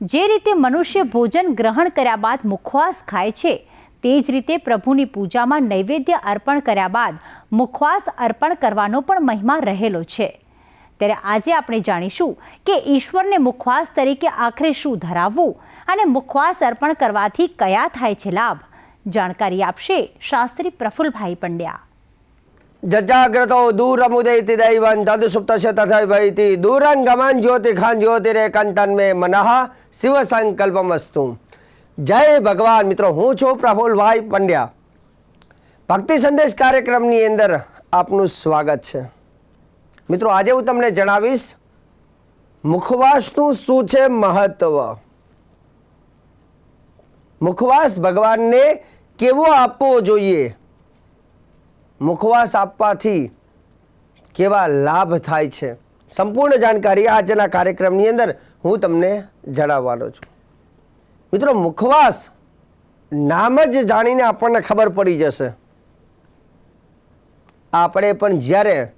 જે રીતે મનુષ્ય ભોજન ગ્રહણ કર્યા બાદ મુખવાસ ખાય છે, તે જ રીતે પ્રભુની પૂજામાં નૈવેદ્ય અર્પણ કર્યા બાદ મુખવાસ અર્પણ કરવાનો પણ મહિમા રહેલો છે. ત્યારે આજે આપણે જાણીશું કે ઈશ્વરને મુખવાસ તરીકે આખરે શું ધરાવવું અને મુખવાસ અર્પણ કરવાથી કયા થાય છે લાભ? જાણકારી આપશે શાસ્ત્રી પ્રફુલભાઈ પંડ્યા. જજાગ્રતો દૂરમુદૈતિ દૈવં તદુસુપ્તસ્ય તથૈવૈતિ દૂરંગમન જ્યોતિ ખાન જ્યોતિરે કંતન મે મનઃ શિવ સંકલ્પમસ્તુ જય ભગવાન મિત્રો હું છું પ્રફુલભાઈ પંડ્યા ભક્તિ સંદેશ કાર્યક્રમની અંદર આપનું સ્વાગત છે મિત્રો આજે હું તમને જણાવીશ મુખવાસનું શું છે મહત્વ મુખવાસ ભગવાનને કેવો આપવો જોઈએ મુખવાસ આપવાથી કેવા લાભ થાય છે? સંપૂર્ણ જાણકારી આજના કાર્યક્રમની અંદર હું તમને જણાવવાનો છું. મિત્રો, મુખવાસ નામ જ જાણીને આપણને ખબર પડી જશે. આપણે પણ જ્યારે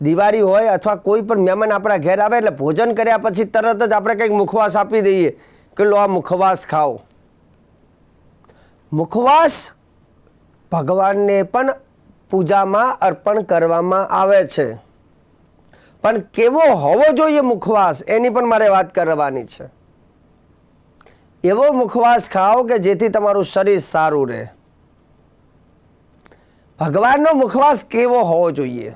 દિવાળી હોય અથવા કોઈ પણ મહેમાન આપણા ઘેર આવે એટલે ભોજન કર્યા પછી તરત જ આપણે કંઈક મુખવાસ આપી દઈએ કે, લો, આ મુખવાસ ખાઓ. મુખવાસ ભગવાનને પણ પૂજામાં અર્પણ કરવામાં આવે છે. પણ કેવો હોવો જોઈએ મુખવાસ? એની પણ મારે વાત કરવાની છે. એવો મુખવાસ ખાઓ કે જેથી તમારું શરીર સારું રહે. ભગવાનનો મુખવાસ કેવો હોવો જોઈએ?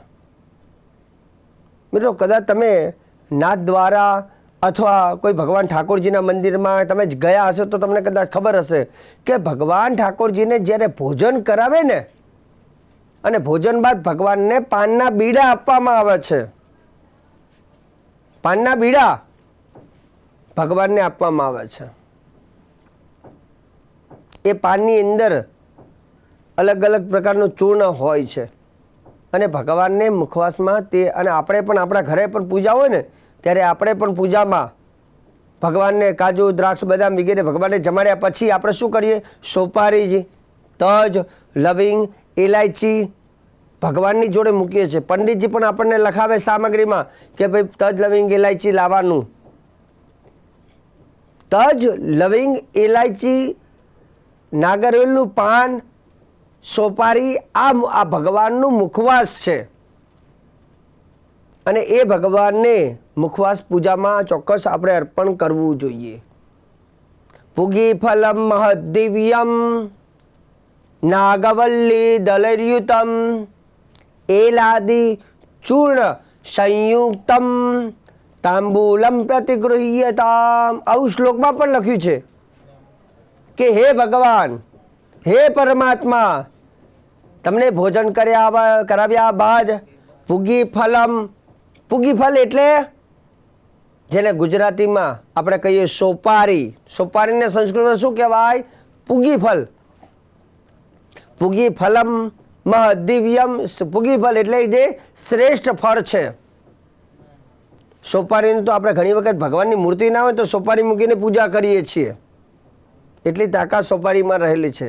મિત્રો, કદાચ તમે નાથ દ્વારા અથવા કોઈ ભગવાન ઠાકોરજીના મંદિરમાં તમે ગયા હશો તો તમને કદાચ ખબર હશે કે ભગવાન ઠાકોરજીને જ્યારે ભોજન કરાવે ને અને ભોજન બાદ ભગવાનને પાનના બીડા આપવામાં આવે છે. પાનના બીડા ભગવાનને આપવામાં આવે છે. એ પાનની અંદર અલગ અલગ પ્રકારનું ચૂર્ણ હોય છે અને ભગવાનને મુખવાસમાં તે અને આપણે પણ આપણા ઘરે પણ પૂજા હોય ને, ત્યારે આપણે પણ પૂજામાં ભગવાનને કાજુ, દ્રાક્ષ, બદામ વગેરે ભગવાનને જમાડ્યા પછી આપણે શું કરીએ? સોપારી તજ, લવિંગ ઇલાયચી ભગવાનની જોડે મૂકીએ છીએ. પંડિતજી પણ આપણને લખાવે સામગ્રીમાં કે ભાઈ તજ લવિંગ ઇલાયચી લાવવાનું. તજ લવિંગ ઇલાયચી નાગરવેલનું પાન, સોપારી, આ આ ભગવાનનું મુખવાસ છે. અને એ ભગવાનને મુખવાસ પૂજામાં ચોક્કસ આપણે અર્પણ કરવું જોઈએ. ભૂગી ફલમ મહદિવ્યમ નાગવલ્લી દલર્યુતમ એલાદિ ચૂર્ણ સંયુક્તમ તાંબૂલમ પ્રતિગૃહ્યતામ આવું શ્લોકમાં પણ લખ્યું છે કે હે ભગવાન હે પરમાત્મા તમને ભોજન કર્યા કરાવ્યા બાદ પુગી ફલમ પુગી ફલ એટલે જેને ગુજરાતીમાં આપણે કહીએ સોપારી. સોપારીને સંસ્કૃતમાં શું કહેવાય? પૂગી ફલ. પુગી ફલમ મહદિવ્યમ પૂગી ફલ એટલે જે શ્રેષ્ઠ ફળ છે. સોપારીનું તો આપણે ઘણી વખત ભગવાનની મૂર્તિ ના હોય તો સોપારી મૂકીને પૂજા કરીએ છીએ. એટલી તાકાત સોપારીમાં રહેલી છે.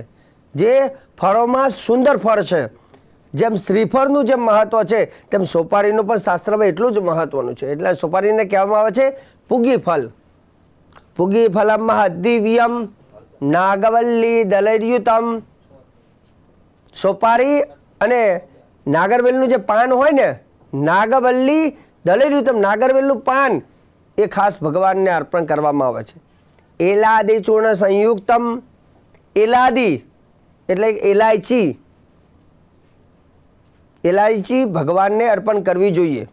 જે ફળોમાં સુંદર ફળ છે. જેમ શ્રીફળનું જેમ મહત્વ છે, તેમ સોપારીનું પણ શાસ્ત્રમાં એટલું જ મહત્વનું છે. એટલે સોપારીને કહેવામાં આવે છે પૂગી ફલ પૂગી ફલમ દિવ્યમ નાગવલ્લી દલર્યુતમ. સોપારી અને નાગરવેલનું જે પાન હોય ને, નાગવલ્લી દલર્યુતમ નાગરવેલનું પાન, એ ખાસ ભગવાનને અર્પણ કરવામાં આવે છે. એલાદી ચૂર્ણ સંયુક્તમ, એલાદી એટલે એલાયચી. એલાયચી ભગવાનને અર્પણ કરવી જોઈએ.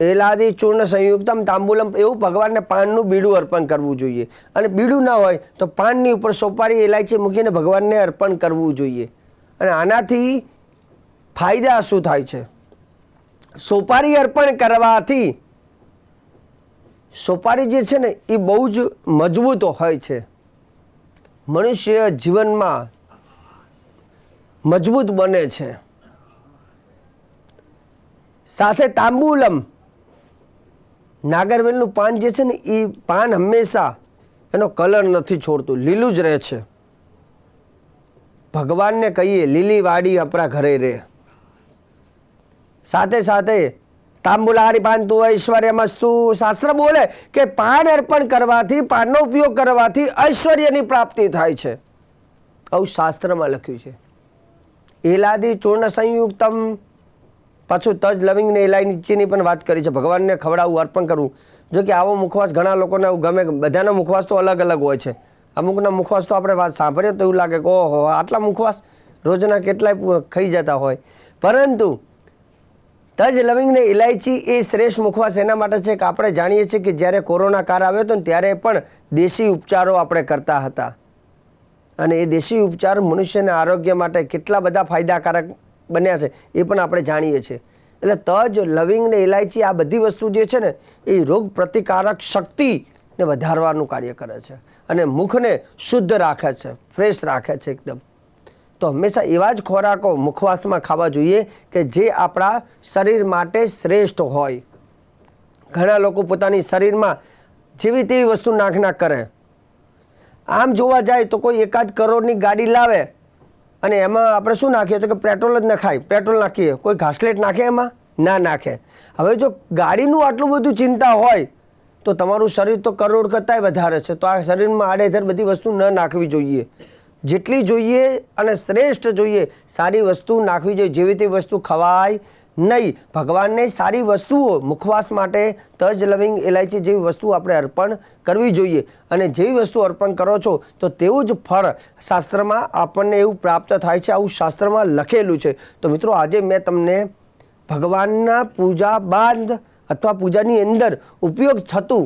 એલાદી ચૂર્ણ સંયુક્તમ, તાંબુલમ, એવું ભગવાનને પાનનું બીડું અર્પણ કરવું જોઈએ. અને બીડું ના હોય તો પાનની ઉપર સોપારી, એલાયચી મૂકીને ભગવાનને અર્પણ કરવું જોઈએ. અને આનાથી ફાયદા શું થાય છે? સોપારી અર્પણ કરવાથી સોપારી જે છે ને, એ બહુ જ મજબૂત હોય છે. મનુષ્ય જીવનમાં મજબૂત બને છે. સાથે તાંબુલમ, નાગરવેલનું પાન જે છે ને, એ પાન હંમેશા એનો કલર નથી છોડતું, લીલું જ રહે છે. ભગવાનને કહીએ, લીલી વાડી આપણા ઘરે રહે સાથે સાથે તાંબુલાહારી પાનતું ઐશ્વર્યમસ્તુ. શાસ્ત્ર બોલે કે પાન અર્પણ કરવાથી, પાનનો ઉપયોગ કરવાથી ઐશ્વર્યની પ્રાપ્તિ થાય છે. આવું શાસ્ત્રમાં લખ્યું છે. એલાદી ચૂર્ણ સંયુક્તમ. પાછું તજ લવિંગ ને એલાઈ નીચેની પણ વાત કરી છે. ભગવાનને ખવડાવવું, અર્પણ કરવું. જો કે આવો મુખવાસ ઘણા લોકોને ગમે. બધાનો મુખવાસ તો અલગ અલગ હોય છે. અમુકના મુખવાસ તો આપણે વાત સાંભળીએ તો એવું લાગે કે ઓહો, આટલા મુખવાસ રોજના કેટલાય ખાઈ જતા હોય. પરંતુ તજ લવિંગ ને ઇલાયચી એ શ્રેષ્ઠ મુખવાસ એના માટે છે કે આપણે જાણીએ છીએ કે જ્યારે કોરોના કાળ આવ્યો હતો ને ત્યારે પણ દેશી ઉપચારો આપણે કરતા હતા. અને એ દેશી ઉપચાર મનુષ્યના આરોગ્ય માટે કેટલા બધા ફાયદાકારક બન્યા છે એ પણ આપણે જાણીએ છીએ. એટલે તજ લવિંગ ને ઇલાયચી આ બધી વસ્તુ જે છે ને એ રોગ પ્રતિકારક શક્તિને વધારવાનું કાર્ય કરે છે. અને મુખને શુદ્ધ રાખે છે ફ્રેશ રાખે છે એકદમ. તો હંમેશા એવા જ ખોરાકો મુખવાસમાં ખાવા જોઈએ કે જે આપણા શરીર માટે શ્રેષ્ઠ હોય. ઘણા લોકો પોતાની શરીરમાં જેવી તેવી વસ્તુ નાખ નાખ કરે. આમ જોવા જાય તો કોઈ એકાદ કરોડની ગાડી લાવે અને એમાં આપણે શું નાખીએ તો કે પેટ્રોલ જ નખાય. પેટ્રોલ નાખીએ. કોઈ ઘાસલેટ નાખે એમાં? ના નાખે. હવે જો ગાડીનું આટલું બધું ચિંતા હોય તો તમારું શરીર તો કરોડ કરતાંય વધારે છે. તો આ શરીરમાં આડેધડ બધી વસ્તુ ન નાખવી જોઈએ. જેટલી જોઈએ અને શ્રેષ્ઠ જોઈએ, સારી વસ્તુ નાખવી જોઈએ. જેવી તે વસ્તુ ખવાય નહીં. ભગવાનને સારી વસ્તુઓ મુખવાસ માટે તજ, લવિંગ ઇલાયચી જેવી વસ્તુ આપણે અર્પણ કરવી જોઈએ. અને જેવી વસ્તુ અર્પણ કરો છો, તો તેવું જ ફળ શાસ્ત્રમાં આપણને એવું પ્રાપ્ત થાય છે. આવું શાસ્ત્રમાં લખેલું છે. તો મિત્રો, આજે મેં તમને ભગવાનના પૂજા બાદ અથવા પૂજાની અંદર ઉપયોગ થતું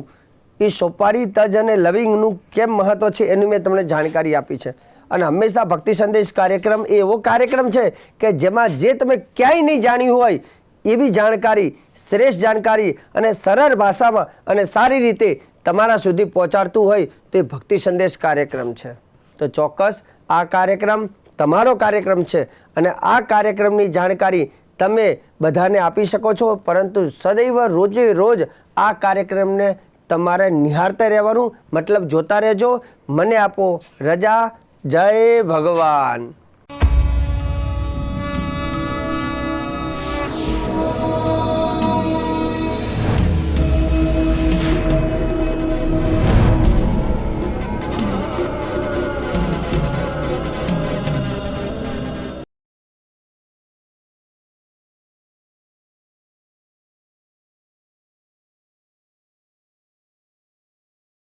એ સોપારી તજ અને લવિંગનું કેમ મહત્ત્વ છે એની મેં તમને જાણકારી આપી છે. અને હંમેશા ભક્તિ સંદેશ કાર્યક્રમ એ એવો કાર્યક્રમ છે કે જેમાં જે તમે ક્યાંય નહીં જાણ્યું હોય એવી જાણકારી, શ્રેષ્ઠ જાણકારી અને સરળ ભાષામાં અને સારી રીતે તમારા સુધી પહોંચાડતું હોય તે ભક્તિ સંદેશ કાર્યક્રમ છે. તો ચોક્કસ આ કાર્યક્રમ તમારો કાર્યક્રમ છે અને આ કાર્યક્રમની જાણકારી તમે બધાને આપી શકો છો, પરંતુ સદૈવ રોજે રોજ આ કાર્યક્રમને તમારે નિહાળતા રહેવાનું, મતલબ જોતા રહેજો. મને આપો રજા. જય ભગવાન.